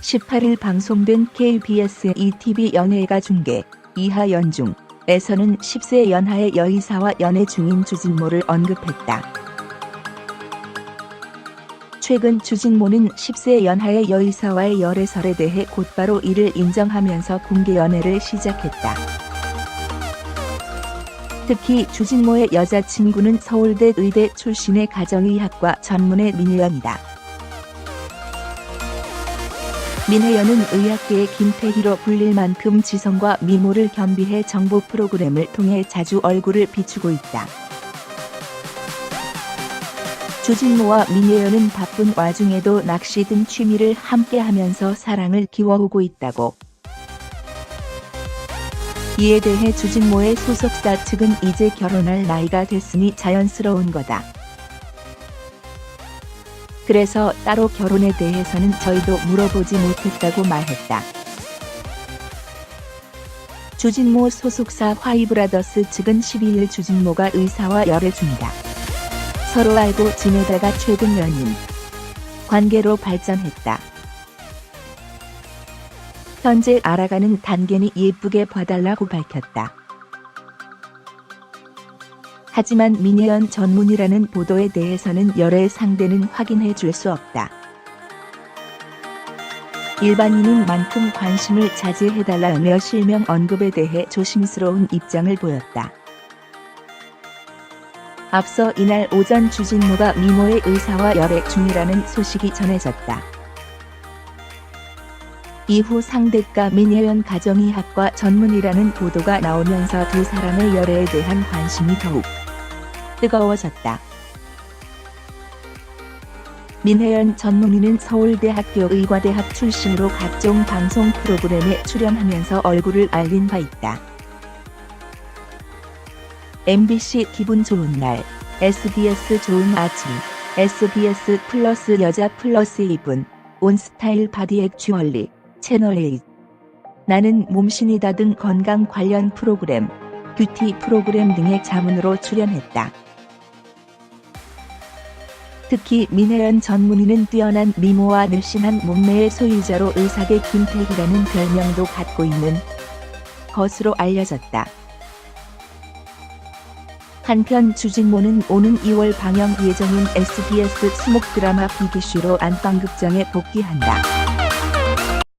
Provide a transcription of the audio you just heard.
18일 방송된 KBS ETV 연예가 중계 이하 연중 에서는 10세 연하의 여의사와 연애 중인 주진모를 언급했다. 최근 주진모는 10세 연하의 여의사와의 열애설에 대해 곧바로 이를 인정하면서 공개 연애를 시작했다. 특히 주진모의 여자친구는 서울대 의대 출신의 가정의학과 전문의 민혜연이다. 민혜연은 의학계의 김태희로 불릴 만큼 지성과 미모를 겸비해 정보 프로그램을 통해 자주 얼굴을 비추고 있다. 주진모와 민혜연은 바쁜 와중에도 낚시 등 취미를 함께하면서 사랑을 기워오고 있다고. 이에 대해 주진모의 소속사 측은 이제 결혼할 나이가 됐으니 자연스러운 거다. 그래서 따로 결혼에 대해서는 저희도 물어보지 못했다고 말했다. 주진모 소속사 화이브라더스 측은 12일 주진모가 의사와 열애 중이다. 서로 알고 지내다가 최근 연인 관계로 발전했다. 현재 알아가는 단계니 예쁘게 봐달라고 밝혔다. 하지만 민혜연 전문이라는 보도에 대해서는 열애 상대는 확인해 줄 수 없다. 일반인인 만큼 관심을 자제해달라며 실명 언급에 대해 조심스러운 입장을 보였다. 앞서 이날 오전 주진모가 미모의 의사와 열애 중이라는 소식이 전해졌다. 이후 상대가 민혜연 가정의학과 전문이라는 보도가 나오면서 두 사람의 열애에 대한 관심이 더욱 뜨거워졌다. 민혜연 전문의는 서울대학교 의과대학 출신으로 각종 방송 프로그램에 출연하면서 얼굴을 알린 바 있다. MBC 기분 좋은 날, SBS 좋은 아침, SBS 플러스 여자 플러스 이분, 온스타일 바디 액 츄얼리, 채널8. 나는 몸신이다 등 건강 관련 프로그램, 뷰티 프로그램 등의 자문으로 출연했다. 특히 민혜연 전문의는 뛰어난 미모와 늘씬한 몸매의 소유자로 의사계 김태희라는 별명도 갖고 있는 것으로 알려졌다. 한편 주진모는 오는 2월 방영 예정인 SBS 수목 드라마 비기슈로 안방극장에 복귀한다.